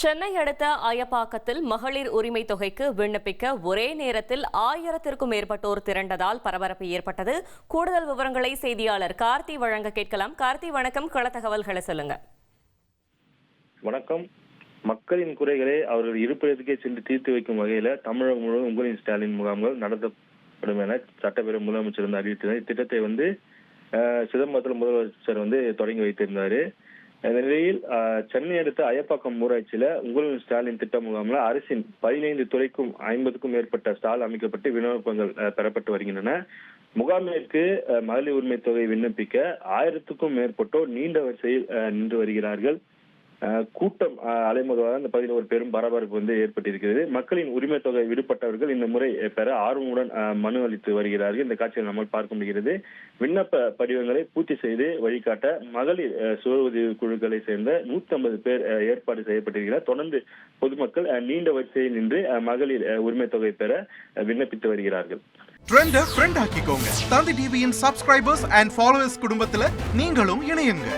சென்னை அடுத்த அயப்பாக்கத்தில் மகளிர் உரிமை தொகைக்கு விண்ணப்பிக்க ஒரே நேரத்தில் ஆயிரத்திற்கும் மேற்பட்டோர் திரண்டதால் பரபரப்பு ஏற்பட்டது. கூடுதல் விவரங்களை செய்தியாளர் கார்த்தி வழங்க கேட்கலாம். கார்த்தி வணக்கம். கள தகவல்களை சொல்லுங்க. வணக்கம். மக்களின் குறைகளை அவர்கள் இருப்பிடத்துக்கே சென்று தீர்த்து வைக்கும் வகையில தமிழகம் முழுவதும் உங்களின் ஸ்டாலின் முகாம்கள் நடத்தப்படும் என சட்டப்பேரவை முதலமைச்சர் வந்து அறிவித்தனர் இத்திட்டத்தை வந்து சிதம்பரத்தில் முதலமைச்சர் வந்து தொடங்கி வைத்திருந்தாரு. இந்த நிலையில் சென்னை அடுத்த அயப்பாக்கம் ஊராட்சியில உங்களின் ஸ்டாலின் திட்ட முகாம்ல அரசின் பதினைந்து துறைக்கும் ஐம்பதுக்கும் மேற்பட்ட ஸ்டால் அமைக்கப்பட்டு விண்ணப்பங்கள் பெறப்பட்டு வருகின்றன. முகாமிற்கு மகளிர் உரிமை தொகை விண்ணப்பிக்க ஆயிரத்துக்கும் மேற்பட்டோர் நீண்ட வரிசையில் நின்று வருகிறார்கள். கூட்டம் அஹ், அலைமோதுவதால் இந்த பகுதியில் ஒரு பெரும் பரபரப்பு வந்து ஏற்பட்டிருக்கிறது. மக்களின் உரிமை தொகை விடுபட்டவர்கள் இந்த முறை பெற ஆர்வமுடன் மனு அளித்து வருகிறார்கள். இந்த காட்சியை நம்மால் பார்க்க முடிகிறது. விண்ணப்ப படிவங்களை பூர்த்தி செய்து வழிகாட்ட மகளிர் சுய உதவி குழுக்களை சேர்ந்த நூத்தி ஐம்பது பேர் ஏற்பாடு செய்யப்பட்டிருக்கிறார் தொடர்ந்து பொதுமக்கள் நீண்ட வரிசையில் நின்று மகளிர் உரிமை தொகை பெற விண்ணப்பித்து வருகிறார்கள். ட்ரெண்ட ஃப்ரெண்ட் ஆக்கிக்கோங்க. தந்தி டிவியின் சப்ஸ்கிரைபர்ஸ் அண்ட் ஃபாலோவர்ஸ் குடும்பத்துல நீங்களும் இணையுங்க.